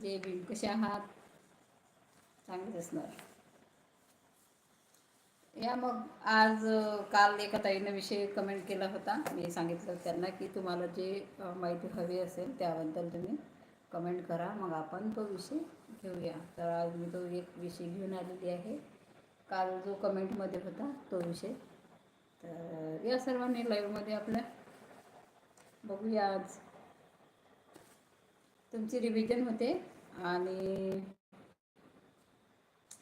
जय भीम कसे आहात? चांगलेच असणार. या मग आज काल एका ताईनं विषय कमेंट केला होता. मी सांगितलं त्यांना की तुम्हाला जे माहिती हवी असेल त्याबद्दल तुम्ही कमेंट करा. मग आपण तो विषय घेऊया. तर आज मी तो एक विषय घेऊन आलेली आहे. काल जो कमेंटमध्ये होता तो विषय. तर या सर्वांनी लाईव्हमध्ये आपल्या बघूया आज. तुमची रिव्हिजन होते आणि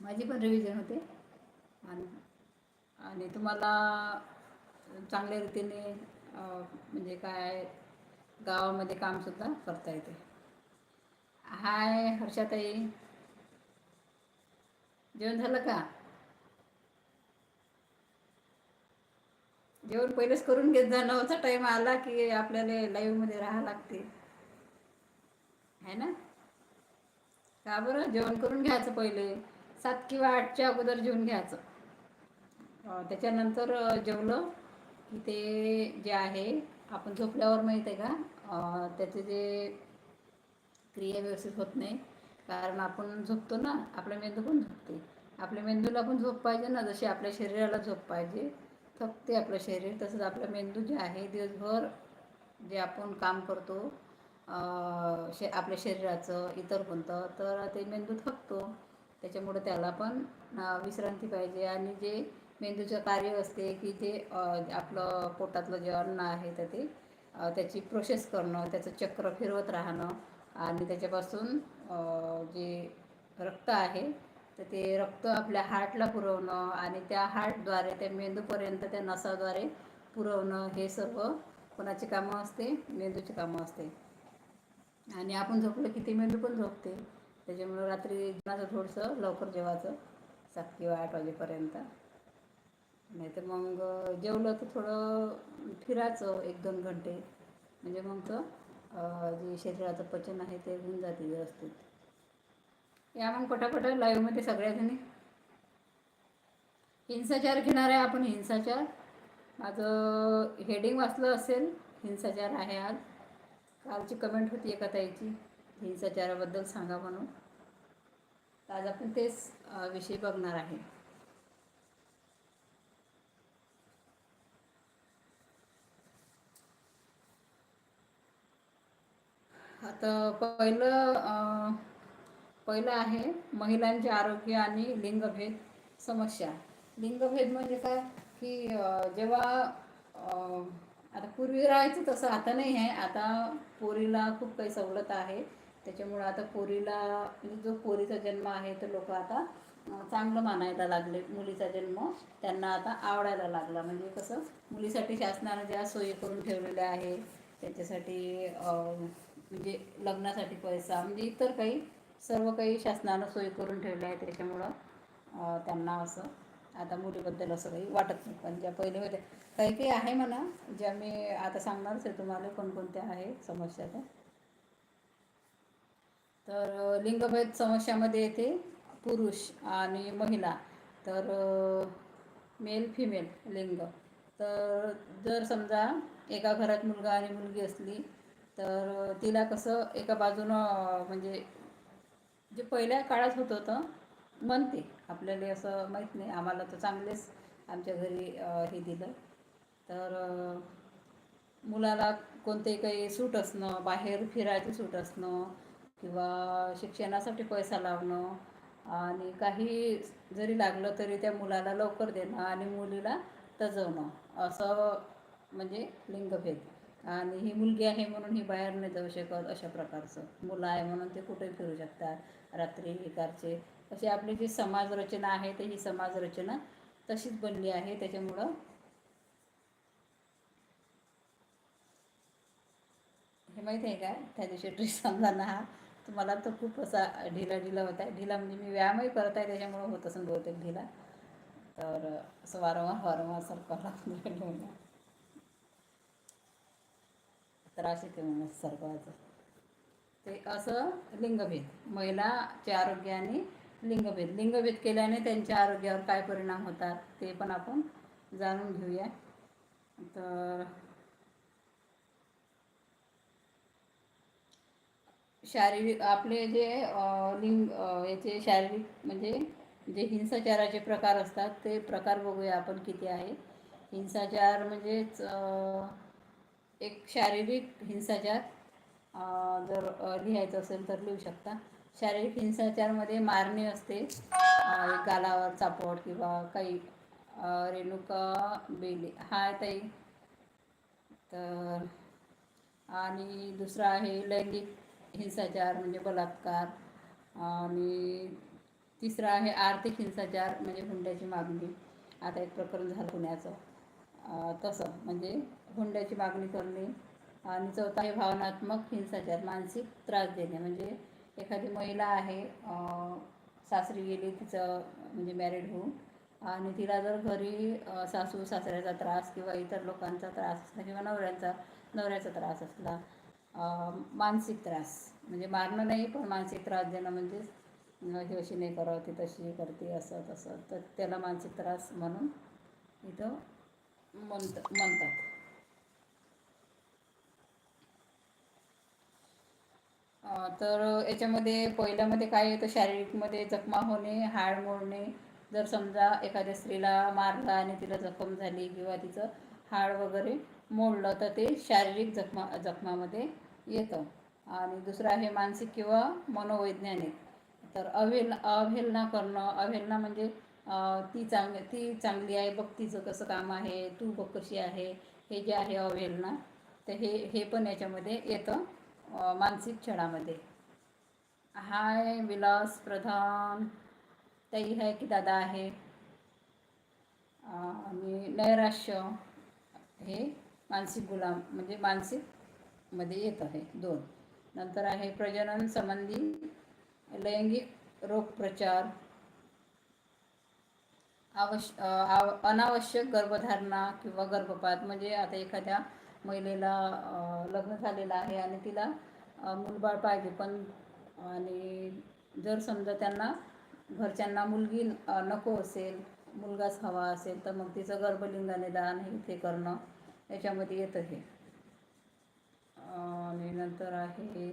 माझी पण रिव्हिजन होते. आणि आणि तुम्हाला चांगल्या रीतीने म्हणजे काय गावामध्ये कामसुद्धा करता येते. हाय हर्षाताई. जेवण झालं का? जेवण पहिलेच करून घेत जा नऊचा टाईम आला की आपल्याला लाईव्हमध्ये राहावं लागते. आहे ना? का बरं? जेवण करून घ्यायचं पहिले. सात किंवा आठच्या अगोदर जेवून घ्यायचं. त्याच्यानंतर जेवलं की ते जे आहे आपण झोपल्यावर माहीत आहे का? त्याचे जे क्रिया व्यवस्थित होत नाही. कारण आपण झोपतो ना आपला मेंदू पण झोपते. आपल्या मेंदूला पण झोप पाहिजे ना जशी आपल्या शरीराला झोप पाहिजे. थकते आपलं शरीर तसंच आपलं मेंदू जे आहे दिवसभर जे आपण काम करतो शे आपल्या शरीराचं इतर कोणतं तर ते मेंदू थकतो. त्याच्यामुळं त्याला पण विश्रांती पाहिजे. आणि जे मेंदूचं कार्य असते की ते आपलं पोटातलं जे अन्न आहे तर ते त्याची प्रोसेस करणं त्याचं चक्र फिरवत राहणं आणि त्याच्यापासून जे रक्त आहे तर ते रक्त आपल्या हार्टला पुरवणं आणि त्या हार्टद्वारे त्या मेंदूपर्यंत त्या नसाद्वारे पुरवणं हे सर्व कोणाची कामं असते? मेंदूची कामं असते. आणि आपण झोपलं की ते मेंदू पण झोपते. त्याच्यामुळं रात्री जेवणाचं थोडंसं लवकर जेवायचं सात किंवा आठ वाजेपर्यंत. नाही तर मग जेवलं तर थोडं फिरायचं एक दोन घंटे. म्हणजे मग तर जे शरीराचं पचन आहे ते होऊन जाते व्यवस्थित. या मग पटापट लाईव्हमध्ये सगळ्याजणी. हिंसाचार घेणार आहे आपण हिंसाचार. माझं हेडिंग वाचलं असेल हिंसाचार आहे आज. कालची कमेंट होती एका ताईची. हिंसाचाराबद्दल सांगा म्हणून. आज आपण तेच विषय बघणार आहे. आता पहिलं पहिलं आहे महिलांचे आरोग्य आणि लिंगभेद समस्या. लिंगभेद म्हणजे काय? की जेव्हा आता पूर्वी राहायचं तसं आता नाही आहे. आता पोरीला खूप काही सवलत आहे. त्याच्यामुळं आता पोरीला म्हणजे जो पोरीचा जन्म आहे तर लोक आता चांगलं मानायला लागले. मुलीचा जन्म त्यांना आता आवडायला लागला. म्हणजे कसं मुलीसाठी शासनानं ज्या सोयी करून ठेवलेल्या आहे त्याच्यासाठी म्हणजे लग्नासाठी पैसा म्हणजे इतर काही सर्व काही शासनानं सोयी करून ठेवल्या आहे त्याच्यामुळं त्यांना असं आता मुलीबद्दल असं काही वाटत नाही. पण ज्या पहिले होत्या काही काही आहे म्हणा ज्या मी आता सांगणारच आहे तुम्हाला कोणकोणत्या आहे समस्या त्या. तर लिंगभेद समस्यामध्ये येते पुरुष आणि महिला. तर मेल फिमेल लिंग. तर जर समजा एका घरात मुलगा आणि मुलगी असली तर तिला कसं एका बाजूनं म्हणजे जे पहिल्या काळात होत होतं म्हणते. आपल्याला असं माहीत नाही. आम्हाला तर चांगलेच आमच्या घरी हे दिलं. तर मुलाला कोणतेही काही सूट असणं बाहेर फिरायची सूट असणं किंवा शिक्षणासाठी पैसा लावणं आणि काही जरी लागलं तरी त्या मुलाला लवकर देणं आणि मुलीला तजवणं असं म्हणजे लिंगभेद. आणि ही मुलगी आहे म्हणून ही बाहेर नाही जाऊ शकत अशा प्रकारचं. मुलं आहे म्हणून ते कुठे फिरू शकतात. रात्री एकारचे अशी आपली जी समाज रचना आहे तर ही समाज रचना तशीच बनली आहे. त्याच्यामुळं हे माहिती आहे का? त्या दिवशी ड्रेस समजाना हा तुम्हाला तर खूप असा ढिला ढिला होता आहे. ढिला म्हणजे मी व्यायामही करत आहे त्याच्यामुळं होत असं बहुतेक ढिला. तर असं वारंवार वारंवार सरकारला त्रास येते म्हणून. सर्वांचं ते असं लिंगभेद महिलाचे आरोग्य आणि लिंगभेद. लिंगभेद केल्याने त्यांच्या आरोग्यावर काय परिणाम होतात ते पण आपण जाणून घेऊया. तर शारीरिक आपले जे लिंग याचे शारीरिक म्हणजे जे हिंसाचाराचे प्रकार असतात ते प्रकार बघूया आपण किती आहे. हिंसाचार म्हणजेच एक शारीरिक हिंसाचार जर लिहायचं असेल तर लिहू शकता. शारीरिक हिंसाचारमध्ये मारणे असते. गालावर चापट किंवा काही रेणुका बेले हा ताई. तर आणि दुसरा आहे लैंगिक हिंसाचार म्हणजे बलात्कार. आणि तिसरा आहे आर्थिक हिंसाचार म्हणजे हुंड्याची मागणी. आता एक प्रकरण झालं पुण्याचं. तसं म्हणजे हुंड्याची मागणी करणे. आणि चौथा आहे भावनात्मक हिंसाचार मानसिक त्रास देणे. म्हणजे एखादी महिला आहे सासरी गेली तिचं म्हणजे मॅरिड होऊन आणि तिला जर घरी सासू सासऱ्याचा त्रास किंवा इतर लोकांचा त्रास असला किंवा नवऱ्यांचा नवऱ्याचा त्रास असला मानसिक त्रास. म्हणजे मारणं नाही पण मानसिक त्रास देणं म्हणजे ही अशी नाही करत ती तशी करते असं तसं. तर त्याला मानसिक त्रास म्हणून इथं म्हणत म्हणतात. तर याच्यामध्ये पहिल्यामध्ये काय येतं? शारीरिकमध्ये जखमा होणे हाड मोडणे. जर समजा एखाद्या स्त्रीला मारलं आणि तिला जखम झाली किंवा तिचं हाड वगैरे मोडलं तर ते शारीरिक जखमा जखमामध्ये येतं. आणि दुसरं आहे मानसिक किंवा मनोवैज्ञानिक. तर अवहेलना अवहेलना करणं अवहेलना म्हणजे ती चांग ती चांगली आहे. बघ तिचं कसं काम आहे तू बघ कशी आहे. हे जे आहे अवहेलना तर हे हे पण याच्यामध्ये येतं. मानसिक छळामध्ये हाय विलास प्रधान ताई आहे की दादा आहे. आणि नैराश्य हे मानसिक गुलाम म्हणजे मानसिकमध्ये येत आहे दोन. नंतर आहे प्रजनन संबंधी लैंगिक रोगप्रचार आवश्य आव अनावश्यक गर्भधारणा किंवा गर्भपात म्हणजे आता एखाद्या महिलेला लग्न झालेलं आहे आणि तिला मूलबाळ पाहिजे. पण आणि जर समजा त्यांना घरच्यांना मुलगी नको असेल मुलगाच हवा असेल तर मग तिचं गर्भलिंगाने दान हे ते करणं याच्यामध्ये येतं हे. आणि नंतर आहे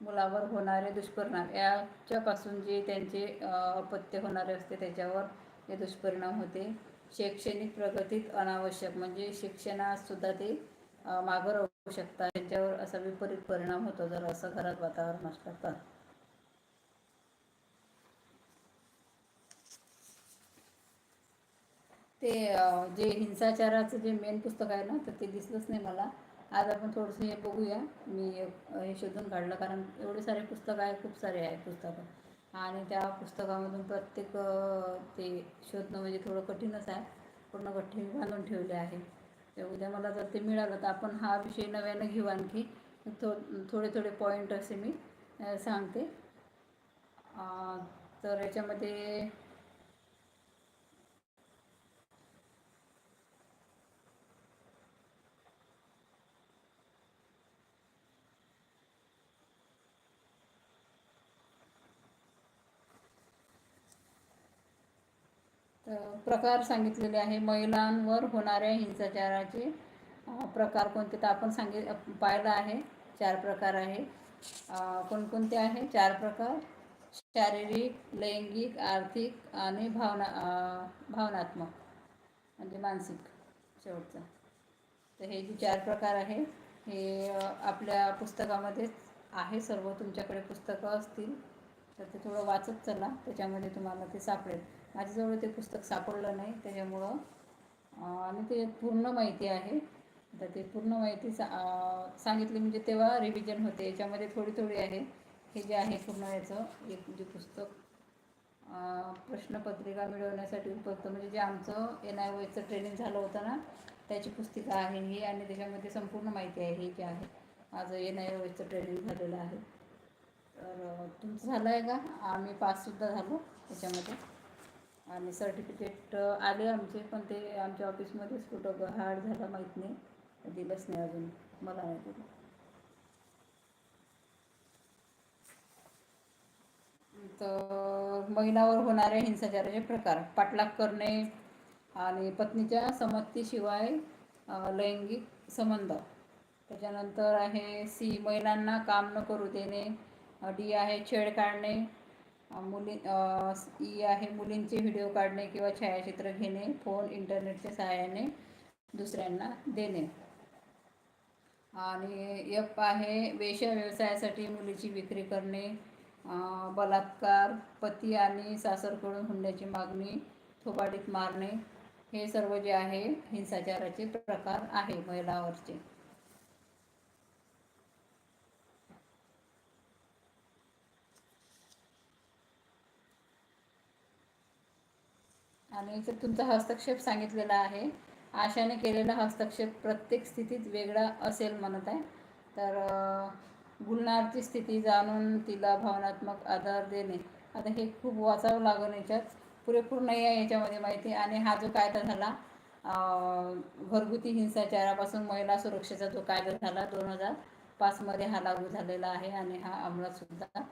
मुलावर होणारे दुष्परिणाम. याच्यापासून जे त्यांचे अपत्य होणारे असते त्याच्यावर हे दुष्परिणाम होते. शैक्षणिक प्रगतीत अनावश्यक म्हणजे शिक्षणात सुद्धा ते मागं राहू शकतात. त्यांच्यावर असा विपरीत परिणाम होतो जर असं घरात वातावरण असलं तर. ते जे हिंसाचाराचं जे मेन पुस्तक आहे ना तर ते दिसलंच नाही मला. आज आपण थोडंसं हे बघूया. मी हे शोधून काढलं कारण एवढे सारे पुस्तक आहे खूप सारे आहे पुस्तकं. आणि त्या पुस्तकामधून प्रत्येक ते शोधणं म्हणजे थोडं कठीणच आहे. पूर्ण कठीण बांधून ठेवले आहे. तर उद्या मला जर ते मिळालं तर आपण हा विषय नव्यानं घेऊ आणखी. थो थोडे थोडे पॉईंट असे मी सांगते. तर याच्यामध्ये प्रकार सांगितलेले आहे. महिलांवर होणाऱ्या हिंसाचाराचे प्रकार कोणते? तर आपण सांगित पाहिलं आहे. चार प्रकार आहे. कोणकोणते आहे? चार प्रकार. शारीरिक लैंगिक आर्थिक आणि भावना भावनात्मक म्हणजे मानसिक शेवटचा. तर हे जे चार प्रकार आहे हे आपल्या पुस्तकामध्येच आहे. सर्व तुमच्याकडे पुस्तकं असतील तर ते थोडं वाचत चला. त्याच्यामध्ये तुम्हाला ते सापडेल. माझ्याजवळ ते पुस्तक सापडलं नाही त्याच्यामुळं. आणि ते पूर्ण माहिती आहे. तर ते पूर्ण माहिती सा सांगितली म्हणजे तेव्हा रिव्हिजन होते. याच्यामध्ये थोडी थोडी आहे. हे जे आहे पूर्ण याचं एक जे पुस्तक प्रश्नपत्रिका मिळवण्यासाठी उपयुक्त म्हणजे जे आमचं एन आय ओचं ट्रेनिंग झालं होतं ना त्याची पुस्तिका आहे ही आणि त्याच्यामध्ये संपूर्ण माहिती आहे ही जी आहे. माझं एन आय ओचं ट्रेनिंग झालेलं आहे. तर तुमचं झालं आहे का? आम्ही पाससुद्धा झालो त्याच्यामध्ये. आणि सर्टिफिकेट आले आमचे पण ते आमच्या ऑफिसमध्येच कुठं हार्ड झालं माहीत नाही. दिलंच नाही अजून मला नाही दिलं तर महिलावर होणारे हिंसाचाराचे प्रकार पाठलाग करणे आणि पत्नीच्या संमतीशिवाय लैंगिक संबंध. त्याच्यानंतर आहे सी महिलांना काम न करू देणे डी आहे छेड काढणे मुली ई आहे मुलींचे व्हिडिओ काढणे किंवा छायाचित्र घेणे फोन इंटरनेटच्या सहाय्याने दुसऱ्यांना देणे. आणि एफ आहे वेश्या व्यवसायासाठी मुलीची विक्री करणे बलात्कार पती आणि सासरकडून हुंड्याची मागणी थोबाडीत मारणे हे सर्व जे आहे हिंसाचाराचे प्रकार आहे महिलावरचे. आणि इथे तुमचा हस्तक्षेप सांगितलेला आहे आशाने केलेला हस्तक्षेप प्रत्येक स्थितीत वेगळा असेल म्हणत आहे. तर गुलणारची स्थिती जाणून तिला भावनात्मक आधार देणे. आता हे खूप वाचावं लागून याच्यात. पुरेपूर नाही आहे याच्यामध्ये माहिती. आणि हा जो कायदा झाला घरगुती हिंसाचारापासून महिला सुरक्षेचा जो कायदा झाला दोन हजार पाचमध्ये हा लागू झालेला आहे आणि हा अंमलातसुद्धा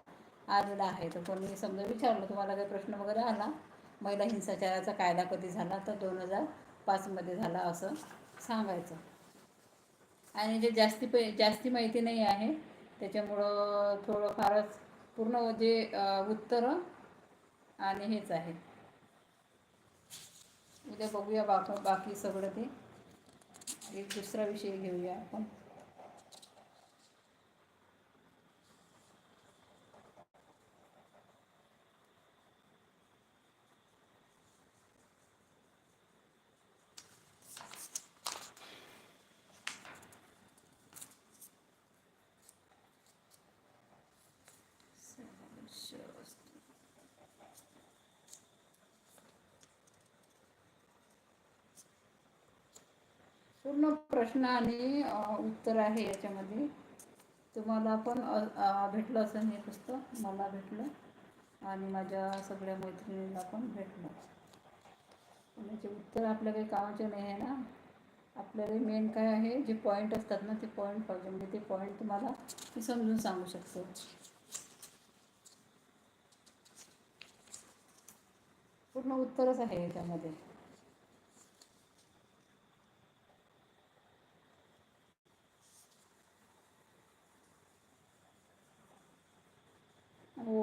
आलेला आहे. तर कोणी समजा विचारलं तुम्हाला काही प्रश्न वगैरे आला? महिला हिंसाचाराचा कायदा कधी झाला तर दोन हजार पाचमध्ये झाला असं सांगायचं. आणि जे जास्ती पै जास्ती माहिती नाही आहे त्याच्यामुळं थोडंफारच पूर्ण जे उत्तरं आणि हेच आहे. उद्या बघूया बाकी बाकी सगळं ते. एक दुसरा विषय घेऊया आपण पूर्ण प्रश्न आणि उत्तर आहे याच्यामध्ये. तुम्हाला पण भेटलं असं हे पुस्तक मला भेटलं. आणि माझ्या सगळ्या मैत्रिणींना पण भेटलं. याचे उत्तर आपल्या काही कामाचे नाही आहे ना. आपल्याला मेन काय आहे जे पॉईंट असतात ना ते पॉईंट पाहिजे. म्हणजे ते पॉईंट तुम्हाला मी समजून सांगू शकतो. पूर्ण उत्तरच आहे याच्यामध्ये.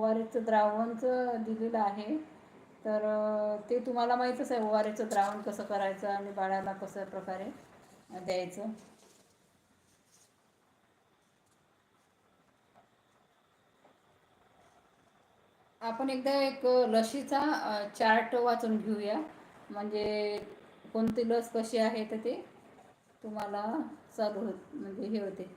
ओवारीचं द्रावणचं दिलेलं आहे. तर ते तुम्हाला माहीतच आहे ओवारीचं द्रावण कसं करायचं आणि बाळाला कसं प्रकारे द्यायचं. आपण एकदा एक लशीचा चार्ट वाचून घेऊया. म्हणजे कोणती लस कशी आहे तर ते तुम्हाला चालू होत म्हणजे हे होते.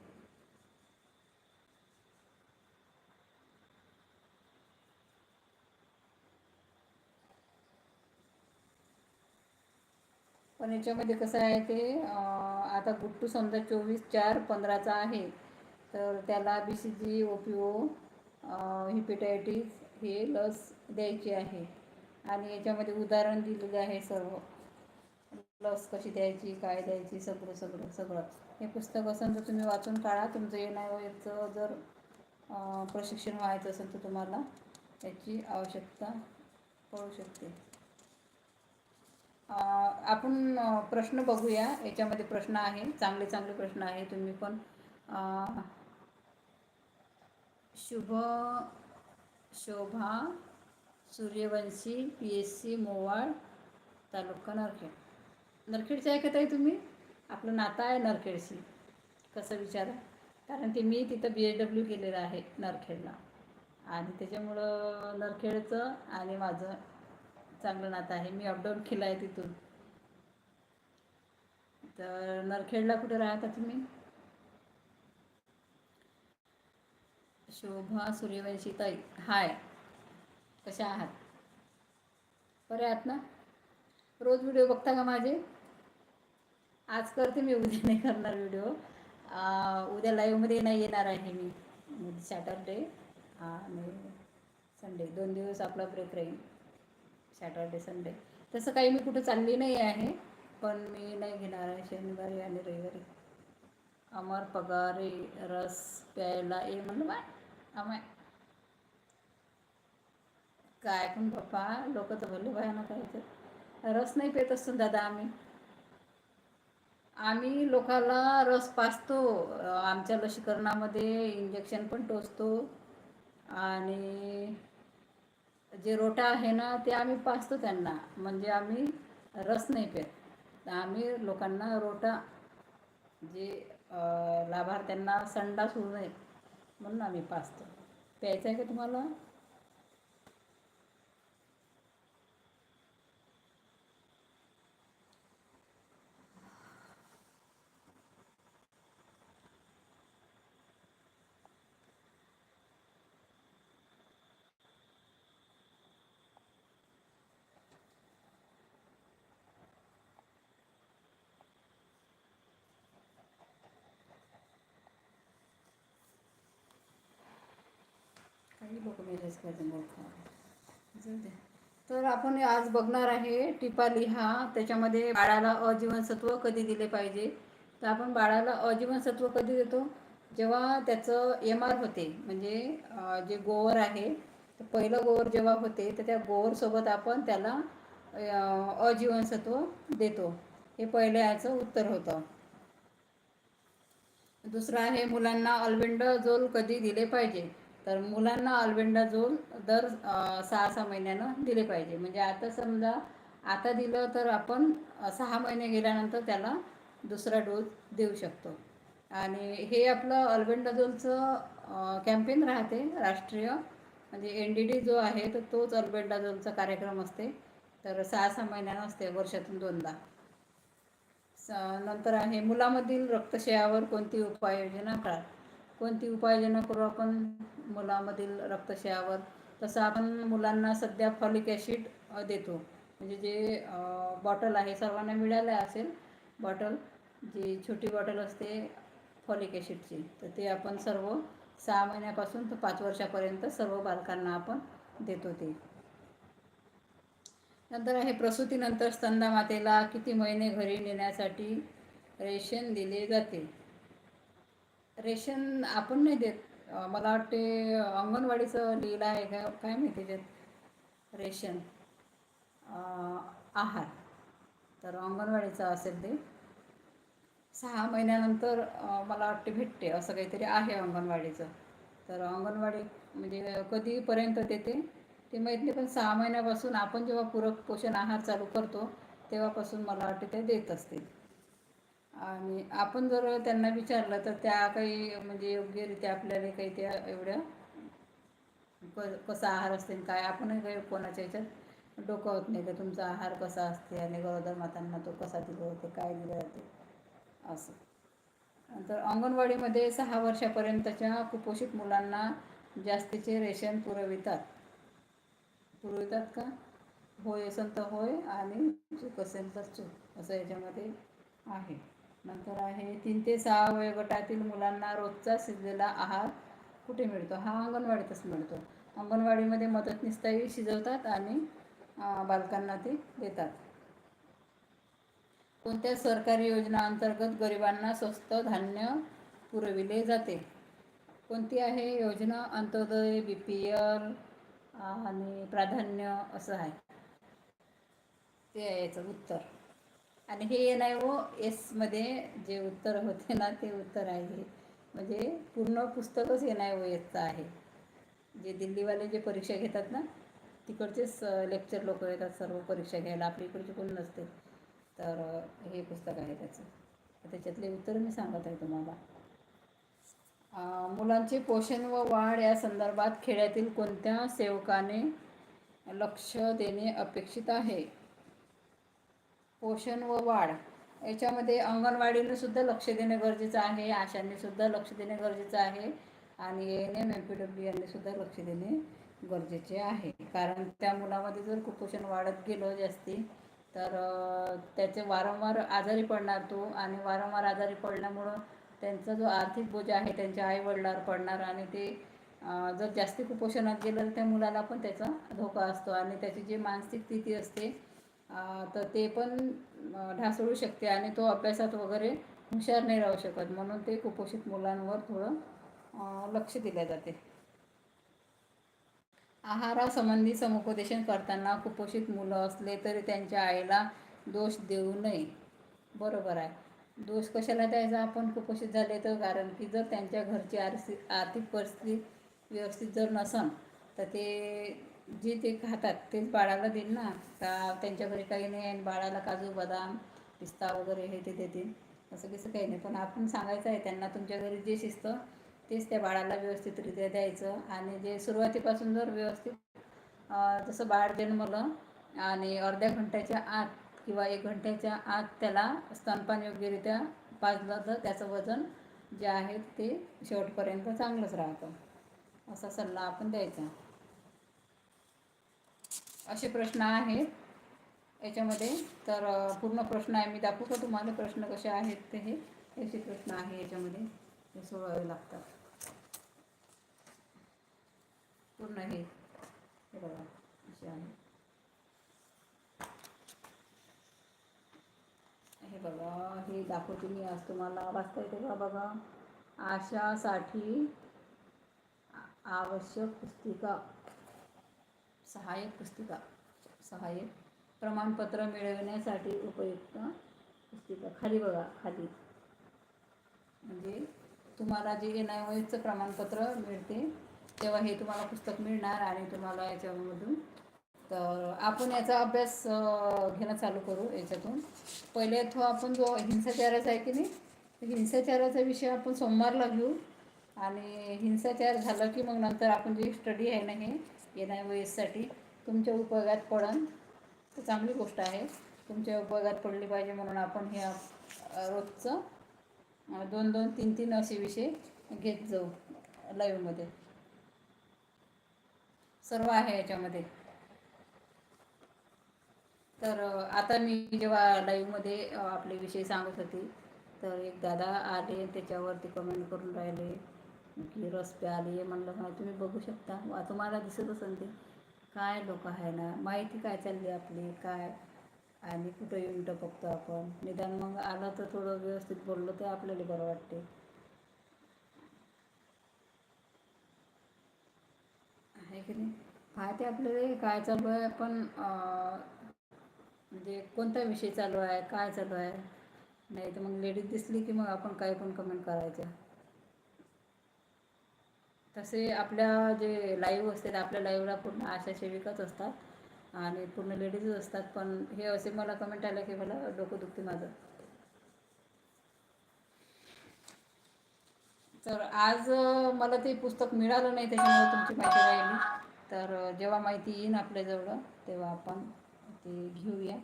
पण याच्यामध्ये कसं आहे ते आता गुट्टू समजा चोवीस चार पंधराचा आहे तर त्याला B C G O P O hepatitis हे लस द्यायची आहे. आणि याच्यामध्ये उदाहरण दिलेलं आहे सर्व. लस कशी द्यायची काय द्यायची सगळं सगळं सगळं. हे पुस्तक असेल तर तुम्ही वाचून काढा तुमचं एन आय जर प्रशिक्षण व्हायचं असेल तर तुम्हाला याची आवश्यकता पडू शकते. आपण प्रश्न बघूया. याच्यामध्ये प्रश्न आहे. चांगले चांगले प्रश्न आहे. तुम्ही पण शुभ Shobha Suryavanshi P S C Mowad तालुका नरखेड. नरखेडचं ऐकत आहे तुम्ही? आपलं नातं आहे नरखेडशी. कसं विचारा? कारण ते मी तिथं बी एच डब्ल्यू केलेलं आहे नरखेडला. आणि त्याच्यामुळं नरखेडचं आणि माझं चांगलं नातं आहे. मी अपडाऊन केलं आहे तिथून. तर नरखेडला कुठे राहता तुम्ही? शोभा सूर्यवंशी ताई. हाय. कशा आहात? बरे आहात ना? रोज व्हिडिओ बघता का माझे? आज करते मी उद्या नाही करणार व्हिडिओ उद्या लाईव्हमध्ये नाही येणार आहे मी. सॅटरडे आणि संडे दोन दिवस आपला ब्रेक राहील. Saturday Sunday. तसं काही मी कुठं चालली नाही आहे पण मी नाही घेणार आहे शनिवारी आणि रविवारी. अमर पगारे रस प्यायला ये म्हणलं बा आमाय काय पण पप्पा लोक तर भरले भयानक आहे रस नाही पेत असतो दादा आम्ही. आम्ही लोकाला रस पाजतो. आमच्या लसीकरणामध्ये इंजेक्शन पण टोचतो. आणि जे रोटा आहे ना ते आम्ही पाजतो त्यांना. म्हणजे आम्ही रस नाही पेत. आम्ही लोकांना रोटा जे लाभार्थ्यांना संडास होऊ नये म्हणून आम्ही पाचतो प्यायचं आहे का तुम्हाला काही लोक मेरेज करते जाऊ तर आपण आज बघणार आहे टिपा लिहा त्याच्यामध्ये बाळाला अजीवनसत्व कधी दिले पाहिजे? तर आपण बाळाला अजीवनसत्व कधी देतो? जेव्हा त्याचं एम आर होते म्हणजे जे गोवर आहे तर पहिलं गोवर जेव्हा होते तर त्या गोवरसोबत आपण त्याला अजीवनसत्व देतो. हे पहिलं याचं उत्तर होतं. दुसरं आहे मुलांना अल्बेंडाझोल कधी दिले पाहिजे? तर मुलांना अल्बेंडाझोल दर सहा सहा महिन्यानं दिले पाहिजे. म्हणजे आता समजा आता दिलं तर आपण सहा महिने गेल्यानंतर त्याला दुसरा डोस देऊ शकतो. आणि हे आपलं अल्बेंडाझोलचं कॅम्पेन राहते राष्ट्रीय. म्हणजे एन डी डी जो आहे तर तोच अल्बेंडाझोलचा कार्यक्रम असते. तर सहा सहा महिन्यानं असते वर्षातून दोनदा. स नंतर आहे मुलामधील रक्तक्षयावर कोणती उपाययोजना करा कोणती उपाययोजना करू आपण मुलामधील रक्तक्षयावर तसं आपण मुलांना सध्या फॉलिक ॲसिड देतो. म्हणजे जे बॉटल आहे सर्वांना मिळालं असेल बॉटल जी छोटी बॉटल असते फॉलिक ॲसिडची तर ते आपण सर्व सहा महिन्यापासून तर पाच वर्षापर्यंत सर्व बालकांना आपण देतो ते. नंतर आहे प्रसूतीनंतर स्तंदा मातेला किती महिने घरी नेण्यासाठी रेशन दिले जाते? रेशन आपण नाही देत. मला वाटते अंगणवाडीचं लिहिलं आहे का काय माहिती त्याच्यात? रेशन. आहार. तर अंगणवाडीचं असेल ते. सहा महिन्यानंतर मला वाटते भेटते असं काहीतरी आहे अंगणवाडीचं. तर अंगणवाडी म्हणजे कधीपर्यंत देते ते माहीत नाही पण सहा महिन्यापासून आपण जेव्हा पूरक पोषण आहार चालू करतो तेव्हापासून मला वाटते ते देत असतील. आणि आपण जर त्यांना विचारलं तर त्या काही म्हणजे योग्यरित्या आपल्याला काही त्या एवढ्या क कसा आहार असते काय आपणही काही कोणाच्या ह्याच्यात डोकावत नाही का तुमचा आहार कसा असते आणि गरोदर मातांना तो कसा दिला जाते काय दिलं जाते असं. नंतर अंगणवाडीमध्ये सहा वर्षापर्यंतच्या कुपोषित मुलांना जास्तीचे रेशन पुरवितात. पुरवितात का? होय असेल तर होय आणि चूक असेल तर चूक असं याच्यामध्ये आहे. नंतर आहे तीन ते सहा वयोगटातील मुलांना रोजचा शिजलेला आहार कुठे मिळतो? हा अंगणवाडीतच मिळतो. अंगणवाडीमध्ये मदतनीसताही शिजवतात आणि बालकांना ते देतात. कोणत्या सरकारी योजना अंतर्गत गरिबांना स्वस्त धान्य पुरविले जाते? कोणती आहे योजना? अंत्योदय बी पी एल आणि प्राधान्य असं आहे. ते आहे याचं उत्तर. आणि हे एन आय ओ एसमध्ये जे उत्तर होते ना ते उत्तर आहे. म्हणजे पूर्ण पुस्तकच एन आय ओ एसचं आहे. जे दिल्लीवाले जे परीक्षा घेतात ना तिकडचेच लेक्चर लोक येतात सर्व परीक्षा घ्यायला. आपली इकडची कोण नसते. तर हे पुस्तक आहे त्याचं. त्याच्यातले उत्तर मी सांगत आहे तुम्हाला. मुलांचे पोषण व वाढ या संदर्भात खेड्यातील कोणत्या सेवकाने लक्ष देणे अपेक्षित आहे? पोषण व वाढ याच्यामध्ये अंगणवाडीने सुद्धा लक्ष देणे गरजेचं आहे. आशांनी सुद्धा लक्ष देणे गरजेचं आहे. आणि N M M P W यांनी सुद्धा लक्ष देणे गरजेचे आहे. कारण त्या मुलामध्ये जर कुपोषण वाढत गेलं जास्ती तर त्याचे वारंवार आजारी पडणार तो. आणि वारंवार आजारी पडल्यामुळं त्यांचा जो आर्थिक बोज आहे त्यांच्या आईवडिलावर पडणार. आणि ते जर जास्ती कुपोषणात गेलं तर त्या मुलाला पण त्याचा धोका असतो. आणि त्याची जी मानसिक स्थिती असते तर ते पण ढासळू शकते आणि तो अभ्यासात वगैरे हुशार नाही राहू शकत. म्हणून ते कुपोषित मुलांवर थोडं लक्ष दिले जाते. आहारासंबंधी समुपदेशन करताना कुपोषित मुलं असले तरी त्यांच्या आईला दोष देऊ नये. बरोबर आहे. दोष कशाला द्यायचा? आपण कुपोषित झाले तर कारण की जर त्यांच्या घरची आर्थिक आर्थिक परिस्थिती व्यवस्थित जर नसन तर ते जे ते खातात तेच बाळाला देईल ना. का त्यांच्या घरी काही नाही आणि बाळाला काजू बदाम पिस्ता वगैरे हे ते देतील. असं कसं काही नाही. पण आपण सांगायचं आहे त्यांना तुमच्या घरी जे शिस्त तेच त्या बाळाला व्यवस्थितरित्या द्यायचं. आणि जे सुरुवातीपासून जर व्यवस्थित जसं बाळ जन्मलं आणि अर्ध्या घंट्याच्या आत किंवा एक घंट्याच्या आत त्याला स्तनपान योग्यरित्या पाजलं तर त्याचं वजन जे आहे ते शेवटपर्यंत चांगलंच राहतं. असा सल्ला आपण द्यायचा. असे प्रश्न आहेत. याच्यामध्ये तर पूर्ण प्रश्न आहे. मी दाखवू का तुम्हाला प्रश्न कसे आहेत ते. हे असे प्रश्न आहे याच्यामध्ये. हे सोडवावे लागतात. पूर्ण हे. हे बघा. असे आहे. हे बघा. हे दाखवते मी आज तुम्हाला. वाचता येते का बघा? आशासाठी आवश्यक पुस्तिका. सहाय्यक पुस्तिका सहाय्यक प्रमाणपत्र मिळविण्यासाठी उपयुक्त पुस्तिका. खाली बघा खाली. म्हणजे तुम्हाला जे एन आय ओचं प्रमाणपत्र मिळते तेव्हा हे तुम्हाला पुस्तक मिळणार आणि तुम्हाला याच्यामधून तर आपण याचा अभ्यास घेणं चालू करू याच्यातून. पहिले तो आपण जो हिंसाचाराचा आहे की नाही हिंसाचाराचा विषय आपण सोमवारला घेऊ. आणि हिंसाचार झालं की मग नंतर आपण जे स्टडी आहे ना हे येणाऱ्या वेळेसाठी तुमच्या उपयोगात पडन तर चांगली गोष्ट आहे. तुमच्या उपयोगात पडली पाहिजे म्हणून आपण हे रोजचं दोन दोन तीन तीन असे विषय घेत जाऊ लाईव्हमध्ये सर्व आहे याच्यामध्ये. तर आता मी जेव्हा लाईव्हमध्ये आपले विषय सांगत होते तर एक दादा आले त्याच्यावरती कमेंट करून राहिले. की रस्ते आले म्हणलं हा तुम्ही बघू शकता. तुम्हाला दिसत असेल ते. काय लोक आहे ना माहिती काय चालली आपली काय? आणि कुठं येऊन टपकतो आपण. निदान मग आलं तर थोडं व्यवस्थित बोललं तर आपल्याला बरं वाटते. आहे की नाही? पाहते आपल्याला काय चालू आहे पण म्हणजे कोणता विषय चालू आहे काय चालू आहे? नाही तर मग लेडीज दिसली की मग आपण काय पण कमेंट करायच्या तसे आपल्या जे लाईव्ह असतात आपल्या लाईव्हला पूर्ण आशा सेविकाच असतात आणि पूर्ण लेडीजच असतात. पण हे असे मला कमेंट आलं की मला डोकं दुखते माझं. तर आज मला ते पुस्तक मिळालं नाही त्याच्यामुळे तुमची माहिती राहिली. तर जेव्हा माहिती येईन आपल्याजवळ तेव्हा आपण ते घेऊया.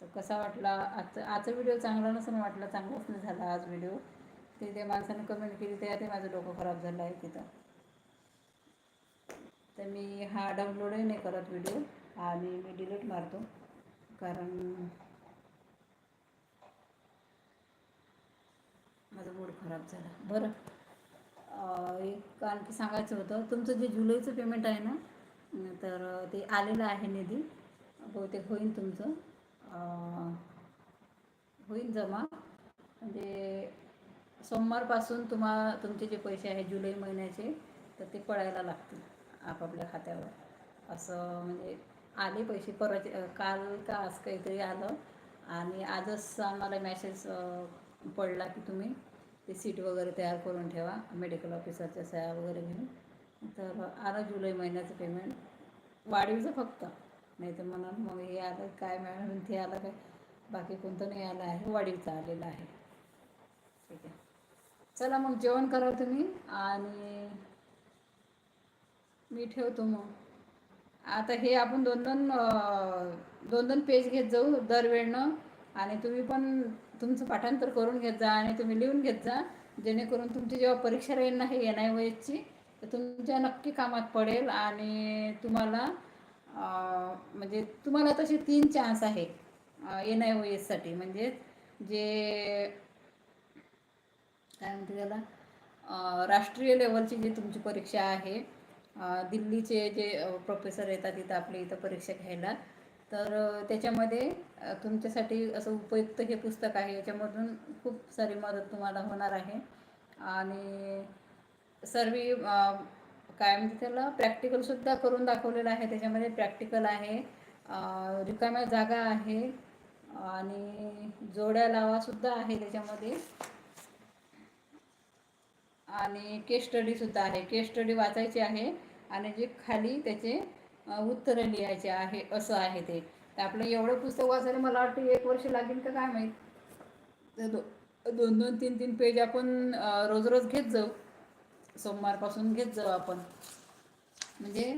तर कसा वाटला? आजचा आजचा व्हिडिओ चांगला नसून वाटला चांगलाच नाही झाला आज व्हिडिओ ते त्या माणसानं कमेंट केली त्या ते माझं डोकं खराब झालं आहे तिथं. तर मी हा डाउनलोडही नाही करत व्हिडिओ आणि मी डिलीट मारतो. कारण माझा मूड खराब झाला. बरं. एक आणखी सांगायचं होतं. तुमचं जे जुलैचं पेमेंट आहे ना तर ते आलेलं आहे निधी. बहुतेक होईल तुमचं. होईल जमा. म्हणजे सोमवारपासून तुम्हा तुमचे जे पैसे आहे जुलै महिन्याचे तर ते पळायला लागतील आपापल्या खात्यावर. असं म्हणजे आले पैसे परत काल का आज काहीतरी आलं आणि आजच आम्हाला मॅसेज पडला की तुम्ही ते सीट वगैरे तयार करून ठेवा मेडिकल ऑफिसरच्या सह्या वगैरे घेऊन. तर आलं जुलै महिन्याचं पेमेंट वाढीवचं फक्त. नाही तर म्हणून मग हे आलं काय मिळालं ते आलं काय? बाकी कोणतं नाही आलं आहे वाढीवचं आलेलं आहे. ठीक आहे. चला मग जेवण करा तुम्ही आणि मी ठेवतो मग. आता हे आपण दोन दोन दोन दोन पेज घेत जाऊ दरवेळनं आणि तुम्ही पण तुमचं पाठांतर करून घेत जा आणि तुम्ही लिहून घेत जा. जेणेकरून तुमची जेव्हा परीक्षा राहील ना हे एन आय वयची तर तुमच्या नक्की कामात पडेल आणि तुम्हाला म्हणजे तुम्हाला तसे तीन चान्स आहे एन आय ओ एससाठी म्हणजे जे काय म्हणते त्याला? राष्ट्रीय लेवलची जी तुमची परीक्षा आहे दिल्लीचे जे प्रोफेसर येतात इथं आपल्या इथं परीक्षा घ्यायला तर त्याच्यामध्ये तुमच्यासाठी असं उपयुक्त हे पुस्तक आहे. याच्यामधून खूप सारी मदत तुम्हाला होणार आहे. आणि सर्व काय म्हणते त्याला? प्रॅक्टिकलसुद्धा करून दाखवलेलं आहे. त्याच्यामध्ये प्रॅक्टिकल आहे रिकाम्या जागा आहे आणि जोड्या लावासुद्धा आहे त्याच्यामध्ये. आणि केस स्टडीसुद्धा आहे. केस स्टडी वाचायची आहे आणि जे खाली त्याचे उत्तरं लिहायचे आहे असं आहे ते. तर आपलं एवढं पुस्तक वाचायला मला वाटतं एक वर्ष लागेल का काय माहीत? तर दो दोन दोन तीन तीन पेज आपण रोज रोज घेत जाऊ. सोमवारपासून घेत जाऊ आपण. म्हणजे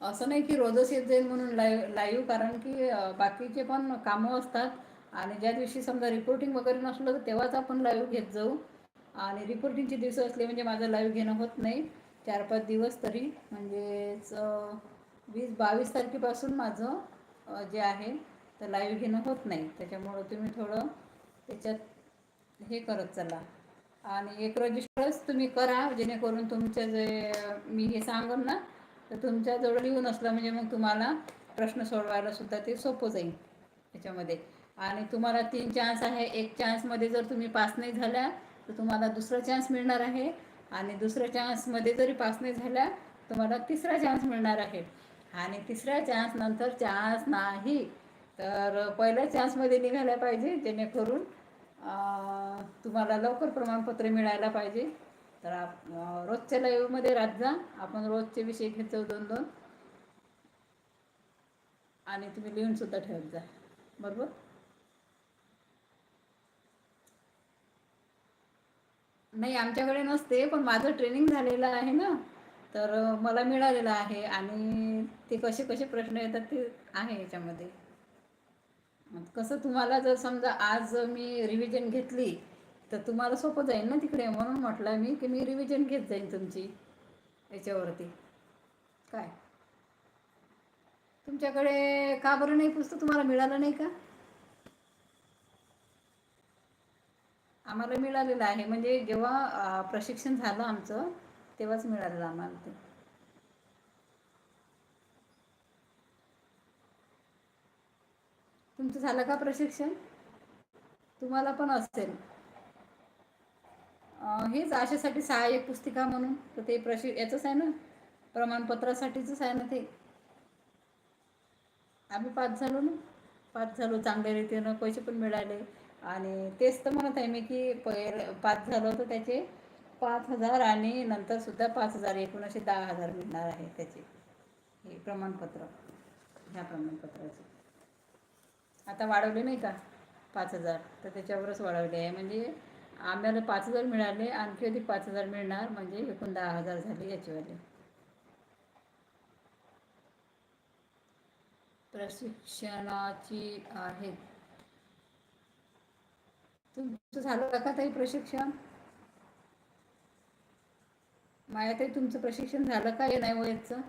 असं नाही की रोजच येत जाईल म्हणून लाईव्ह लाईव्ह कारण की बाकीचे पण कामं असतात. आणि ज्या दिवशी समजा रिपोर्टिंग वगैरे नसलं तर तेव्हाच आपण लाईव्ह घेत जाऊ. आणि रिपोर्टिंगचे दिवस असले म्हणजे माझं लाईव्ह घेणं होत नाही. चार पाच दिवस तरी. म्हणजेच वीस बावीस तारखेपासून माझं जे आहे तर लाईव्ह घेणं होत नाही. त्याच्यामुळं तुम्ही थोडं त्याच्यात हे करत चला. आणि एक रजिस्टरच तुम्ही करा जेणेकरून तुमचं जे मी हे सांगन ना तर तुमच्याजवळ लिहून असलं म्हणजे मग तुम्हाला प्रश्न सोडवायला सुद्धा ते सोपं जाईल त्याच्यामध्ये. आणि तुम्हाला तीन चान्स आहे. एक चान्समध्ये जर तुम्ही पास नाही झाल्या तर तुम्हाला दुसरा चान्स मिळणार आहे. आणि दुसऱ्या चान्समध्ये जरी पास नाही झाल्या तुम्हाला तिसरा चान्स मिळणार आहे. आणि तिसऱ्या चान्स नंतर चान्स नाही. तर पहिल्या चान्समध्ये निघायला पाहिजे जेणेकरून तुम्हाला लवकर प्रमाणपत्र मिळायला पाहिजे. तर आप रोजच्या लाईव्हमध्ये राहत जा. आपण रोजचे विषय घेतो दोन दोन आणि तुम्ही लिहूनसुद्धा ठेवत जा. बरोबर? नाही आमच्याकडे नसते पण माझं ट्रेनिंग झालेलं आहे ना. तर मला मिळालेलं आहे आणि ते कसे कसे प्रश्न येतात ते आहे याच्यामध्ये. कसं तुम्हाला जर समजा आज मी रिव्हिजन घेतली तर तुम्हाला सोपं जाईल ना तिकडे? म्हणून म्हटलं मी की मी रिव्हिजन घेत जाईन तुमची याच्यावरती. काय? तुमच्याकडे का बरं नाही पुस्तक? तुम्हाला मिळालं नाही का? आम्हाला मिळालेलं आहे. म्हणजे जेव्हा प्रशिक्षण झालं आमचं तेव्हाच मिळालेलं आम्हाला ते. तुमचं झालं का प्रशिक्षण? तुम्हाला पण असेल. हेच आशेसाठी सहाय्यक पुस्तिका म्हणून तर ते प्रशि याचंच आहे ना? प्रमाणपत्रासाठीच आहे ना ते? आम्ही पाच झालो ना? पाच झालो चांगल्या रीतीनं पैसे पण मिळाले. आणि तेच तर म्हणत आहे मी की पहिले पाच झालं तर त्याचे. पाच हजार आणि नंतरसुद्धा पाच हजार एकूण असे दहा हजार मिळणार आहे त्याचे. हे प्रमाणपत्र ह्या प्रमाणपत्राचे. आता वाढवले नाही का? पाच हजार. तर त्याच्यावरच वाढवले आहे. म्हणजे आम्हाला पाच हजार मिळाले आणखी अधिक पाच हजार मिळणार म्हणजे एकूण दहा हजार झाले याचेवाले. प्रशिक्षणाची आहेत. तुमचं झालं का ताई प्रशिक्षण? माया ताई तुमचं प्रशिक्षण झालं का एन नाही ओएचं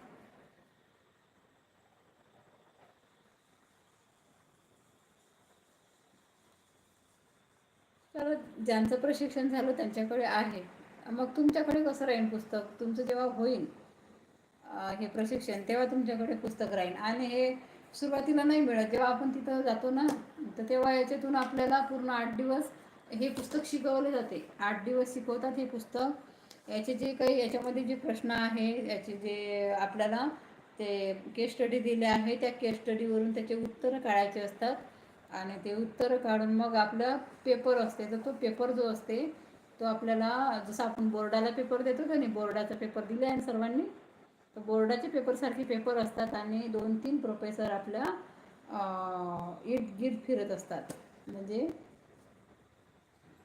तर ज्यांचं प्रशिक्षण झालं त्यांच्याकडे आहे. मग तुमच्याकडे कसं राहील पुस्तक? तुमचं जेव्हा होईल हे प्रशिक्षण तेव्हा तुमच्याकडे पुस्तक राहील आणि हे सुरुवातीला नाही मिळत. जेव्हा आपण तिथं जातो ना तर तेव्हा याच्यातून आपल्याला पूर्ण आठ दिवस हे पुस्तक शिकवले जाते. आठ दिवस शिकवतात हे पुस्तक. याचे जे काही याच्यामध्ये जे प्रश्न आहे याचे जे आपल्याला ते केस स्टडी दिले आहे त्या केस स्टडीवरून त्याचे उत्तरं काढायचे असतात. आणि ते उत्तरं काढून मग आपला पेपर असते. तर तो पेपर जो असते तो आपल्याला जसं आपण बोर्डाला पेपर देतो का नाही बोर्डाचा पेपर दिला आहे सर्वांनी तर बोर्डाचे पेपरसारखे पेपर असतात आणि दोन तीन प्रोफेसर आपल्या इट गिट फिरत असतात. म्हणजे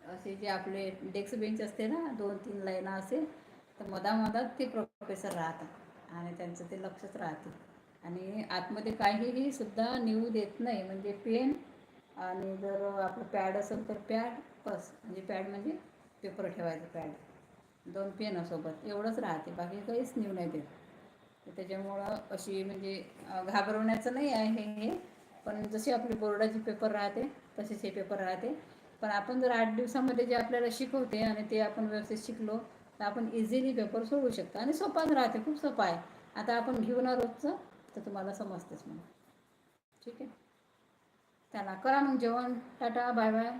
असे जे आपले डेस्क बेंच असते ना दोन तीन लाईना असे तर मधामधात ते प्रोफेसर राहतात आणि त्यांचं ते लक्षच राहते. आणि आतमध्ये काहीही सुद्धा नेऊ देत नाही म्हणजे पेन आणि जर आपलं पॅड असेल तर पॅड बस. म्हणजे पॅड म्हणजे पेपर ठेवायचं पॅड. दोन पेन सोबत. एवढंच राहते बाकी काहीच नेऊ नाही देत. तर त्याच्यामुळं अशी म्हणजे घाबरवण्याचं नाही आहे हे. पण जसे आपले बोर्डाचे पेपर राहते तसेच हे पेपर राहते. पण आपण जर आठ दिवसामध्ये जे आपल्याला शिकवते आणि ते आपण व्यवस्थित शिकलो तर आपण इझिली पेपर सोडवू शकतो. आणि सोपाच राहते खूप सोपा आहे. आता आपण घेऊन रोजचं तर तुम्हाला समजतेच मग ठीक आहे? त्याला करा मग जेवण. Tata bye bye